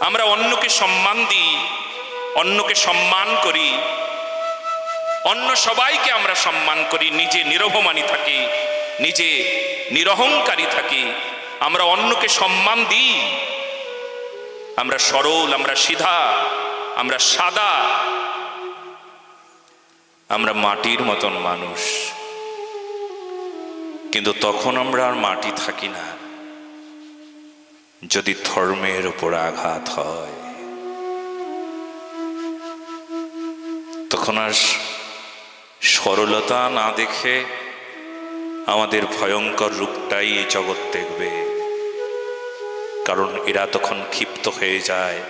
আমরা অন্যকে সম্মান দিই, অন্যকে সম্মান করি, অন্য সবাইকে আমরা সম্মান করি, নিজে নিরভমানী থাকি, নিজে নিরহংকারী থাকি, আমরা অন্যকে সম্মান দিই। আমরা সরল, আমরা সিধা, আমরা সাদা, আমরা মাটির মতন মানুষ। কিন্তু তখন আমরা আর মাটি থাকি না। যদি ধর্মের উপর আঘাত হয়, তখন আর সরলতা না দেখে আমাদের ভয়ঙ্কর রূপটাই এই জগৎ দেখবে। কারণ এরা তখন ক্ষিপ্ত হয়ে যায়,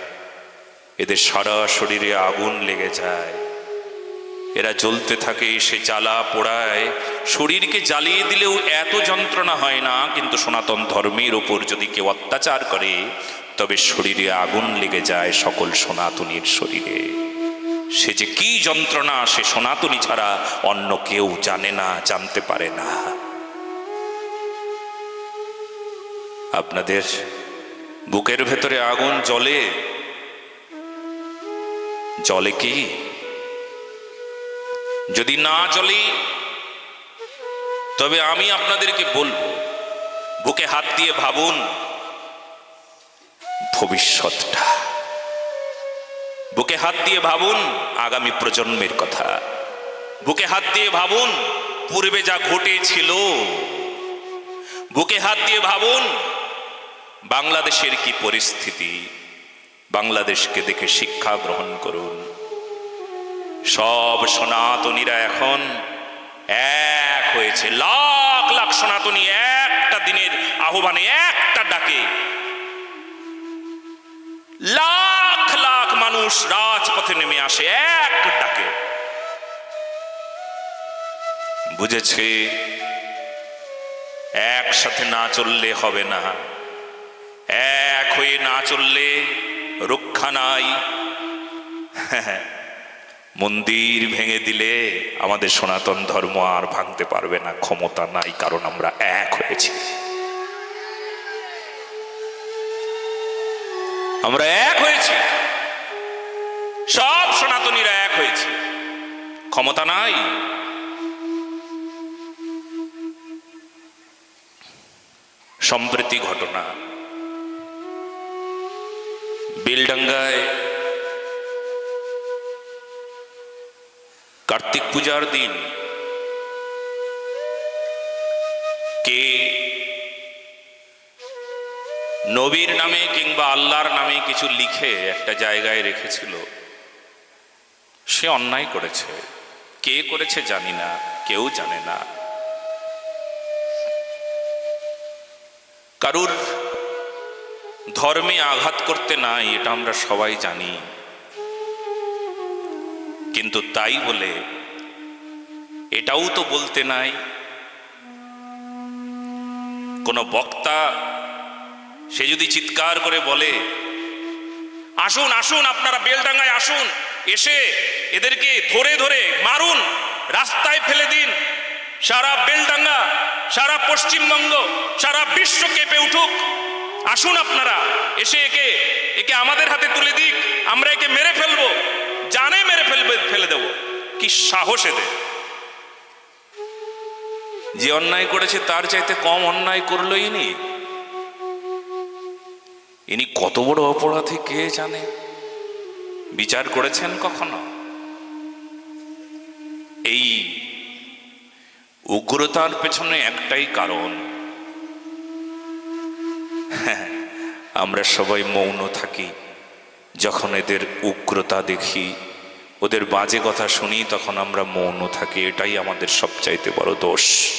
এদের সারা শরীরে আগুন লেগে যায়। এরা জ্বলতে থাকে, সে জ্বালা পোড়ায়। শরীরকে জ্বালিয়ে দিলেও এত যন্ত্রণা হয় না, কিন্তু সনাতন ধর্মের ওপর যদি কেউ অত্যাচার করে, তবে শরীরে আগুন লেগে যায় সকল সনাতনীর শরীরে। সে যে কি যন্ত্রণা, সে সনাতনী ছাড়া অন্য কেউ জানে না, জানতে পারে না। আপনাদের বুকের ভেতরে আগুন জ্বলে? জলে কি? যদি না জ্বলি তবে আমি আপনাদেরকে বলব, বুকে হাত দিয়ে ভাবুন, ভবিষ্যৎটা। বুকে হাত দিয়ে ভাবুন আগামী প্রজন্মের কথা। বুকে হাত দিয়ে ভাবুন পূর্বে যা ঘটেছিল। বুকে হাত দিয়ে ভাবুন বাংলাদেশের কি পরিস্থিতি। বাংলাদেশকে দেখে শিক্ষা গ্রহণ করুন। সব সনাতনীরা এখন এক হয়েছে। লাখ লাখ সনাতনী একটা দিনের আহ্বানে একটা ডাকে। লাখ লাখ মানুষ রাজপথে নেমে আসে এক ডাকে। বুঝেছে? একসাথে না চললে হবে না। এক হয়ে না চললে রক্ষা নাই। মন্দির ভেঙে দিলে আমাদের সনাতন ধর্ম আর ভাঙতে পারবে না, ক্ষমতা নাই, কারণ আমরা এক হয়েছি। আমরা এক হয়েছি। সব সনাতনীরা এক হয়েছে। ক্ষমতা নাই। সম্প্রতি ঘটনা। বেলডাঙ্গায় কার্তিক পূজার দিন, কে নবীর নামে কিংবা আল্লাহর নামে কিছু লিখে একটা জায়গায় রেখেছিল, সে অন্যায় করেছে। কে করেছে জানি না, কেউ জানে না। কারুর ধর্মে আঘাত করতে নাই, এটা আমরা সবাই জানি। কিন্তু তাই বলে, এটাও তো বলতে নাই। কোন বক্তা সে যদি চিৎকার করে বলে, আসুন আসুন, আপনারা বেলডাঙ্গায় আসুন, এসে এদেরকে ধরে ধরে মারুন, রাস্তায় ফেলে দিন, সারা বেলডাঙ্গা, সারা পশ্চিমবঙ্গ, সারা বিশ্ব কেঁপে উঠুক। আসুন আপনারা, এসে একে একে আমাদের হাতে তুলে দিক, আমরা একে মেরে ফেলব। জানে মেরে ফেলবে ফেলে দেব কি সাহস এদের যে অন্যায় করেছে তার চাইতে কম অন্যায় করল ইনি ইনি কত বড় অপরাধী কে জানে বিচার করেছেন কখনো এই উগ্রতার পেছনে একটাই কারণ। আমরা সবাই মৌন থাকি। যখন এদের উগ্রতা দেখি, ওদের বাজে কথা শুনি, তখন আমরা মৌন থাকি। এটাই আমাদের সবচাইতে বড় দোষ।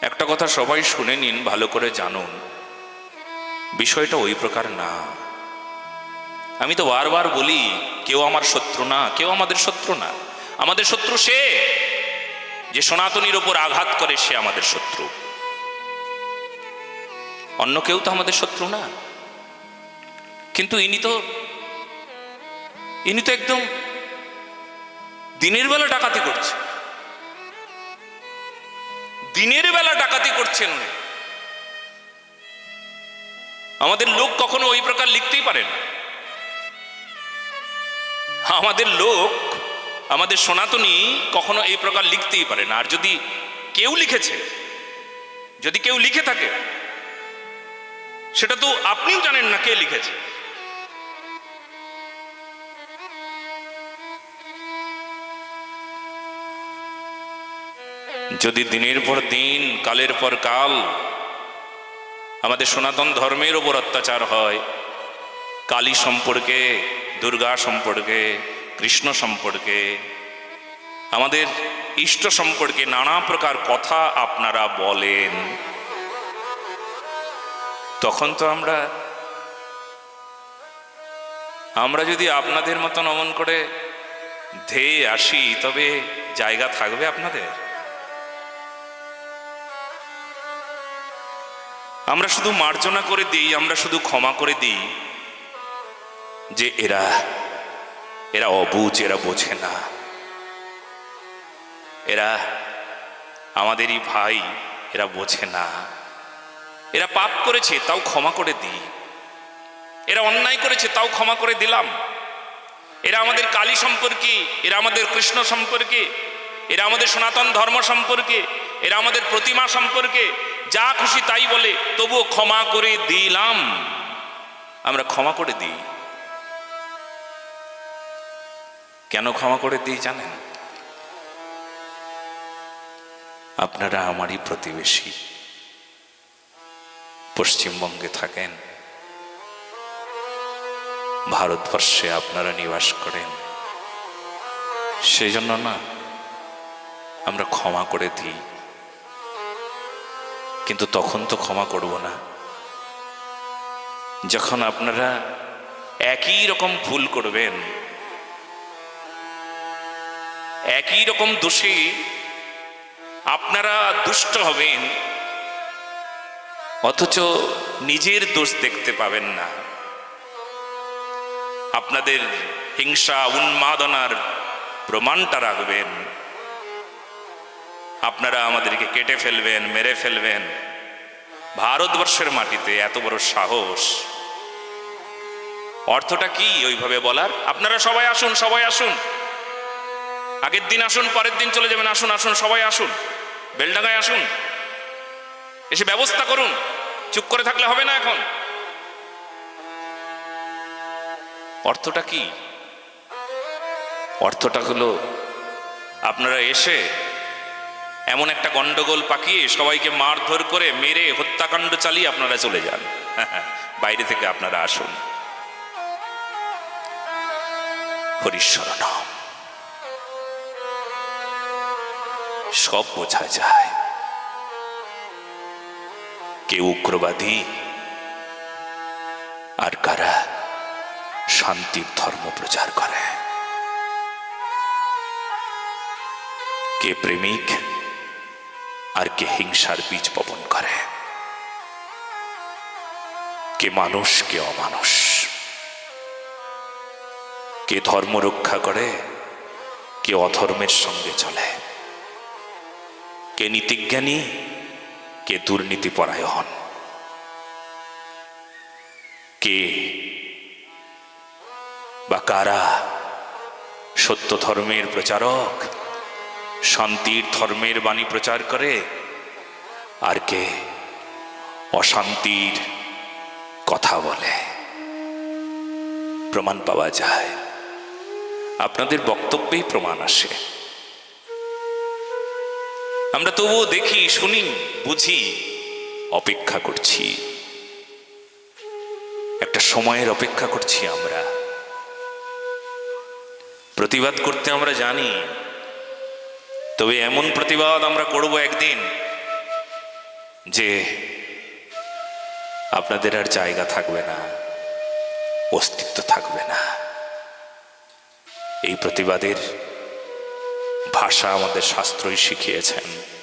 একটা কথা সবাই শুনে নিন, ভালো করে জানুন। বিষয়টা ওই প্রকার না। আমি তো বারবার বলি, কেউ আমার শত্রু না, কেউ আমাদের শত্রু না। আমাদের শত্রু সে, যে সনাতনীর ওপর আঘাত করে সে আমাদের শত্রু। অন্য কেউ তো আমাদের শত্রু না। কিন্তু ইনি তো ইনি তো একদম দিনের বেলা ডাকাতি করছে। দিনের বেলা ডাকাতি করছেন উনি। আমাদের লোক কখনো ওই প্রকার লিখতেই পারে না। আমাদের লোক, আমাদের সনাতনী কখনো এই প্রকার লিখতেই পারে না। আর যদি কেউ লিখেছে, যদি কেউ লিখে থাকে, সেটা তো আপনিও জানেন না কে লিখেছে। যদি দিনের পর দিন, কালের পর কাল আমাদের সনাতন ধর্মের ওপর অত্যাচার হয়, কালী সম্পর্কে, দুর্গা সম্পর্কে, কৃষ্ণ সম্পর্কে, আমাদের ইষ্ট সম্পর্কে নানা প্রকার কথা আপনারা বলেন। তখন তো আমরা আমরা যদি আপনাদের মতন অমন করে ধেয়ে আসি, তবে জায়গা থাকবে আপনাদের? আমরা শুধু মার্জনা করে দিই, আমরা শুধু ক্ষমা করে দিই যে এরা এরা অবুঝ, এরা বোঝে না। এরা আমাদেরই ভাই, এরা বোঝে না। এরা পাপ করেছে, তাও ক্ষমা করে দিই। এরা অন্যায় করেছে, তাও ক্ষমা করে দিলাম। এরা আমাদের কালী সম্পর্কে, এরা আমাদের কৃষ্ণ সম্পর্কে, এরা আমাদের সনাতন ধর্ম সম্পর্কে, এরা আমাদের প্রতিমা সম্পর্কে যা খুশি তাই বলে, তবুও ক্ষমা করে দিলাম। আমরা ক্ষমা করে দিই। কেন ক্ষমা করে দিই জানেন? আপনারা আমারই প্রতিবেশী। পশ্চিমবঙ্গে থাকেন। ভারতবর্ষে আপনারা নিবাস করেন। সেই জন্য না, আমরা ক্ষমা করে দিই। কিন্তু তখন তো ক্ষমা করব না। যখন আপনারা একই রকম ভুল করবেন, একই রকম দোষে আপনারা দুষ্ট হবেন, অথচ নিজের দোষ দেখতে পাবেন না। আপনাদের হিংসা, উন্মাদনার প্রমাণটা রাখবেন। আপনারা আমাদেরকে কেটে ফেলবেন, মেরে ফেলবেন। ভারতবর্ষের মাটিতে এত বড় সাহস। অর্থটা কি ওইভাবে বলার? আপনারা সবাই আসুন সবাই আসুন। আগের দিন আসুন, পরের দিন চলে যাবেন, আসুন আসুন, সবাই আসুন। বেলডাঙ্গায় আসুন। এসে ব্যবস্থা করুন। চুপ করে থাকলে হবে না এখন। অর্থটা কি? অর্থটা হলো, আপনারা এসে এমন একটা গন্ডগোল পাকিয়ে সবাইকে মারধর করে মেরে হত্যাকাণ্ড চালিয়ে আপনারা চলে যান। বাইরে থেকে আপনারা আসুন। সব বোঝা যায়। কে উগ্রবাদী আর কারা শান্তির ধর্ম প্রচার করে? কে প্রেমিক আর কে হিংসার বীজ বপন করে? কে মানুষ, কে অমানুষ? কে ধর্ম রক্ষা করে? কে অধর্মের সঙ্গে চলে? কে নীতিজ্ঞানী? কে দুর্নীতি পরায়ণ কে বা কারা সত্য ধর্মের প্রচারক? শান্তির ধর্মের বাণী প্রচার করে, আর কে অশান্তির কথা বলে। প্রমাণ পাওয়া যায়। আপনাদের বক্তব্যেই প্রমাণ আসে। আমরা তবুও দেখি, শুনি, বুঝি, অপেক্ষা করছি। একটা সময়ের অপেক্ষা করছি আমরা। প্রতিবাদ করতে আমরা জানি তবে এমন প্রতিবাদ আমরা করব একদিন যে আপনাদের আর জায়গা থাকবে না, অস্তিত্ব থাকবে না। এই প্রতিবাদের ভাষা আমাদের শাস্ত্রই শিখিয়েছেন।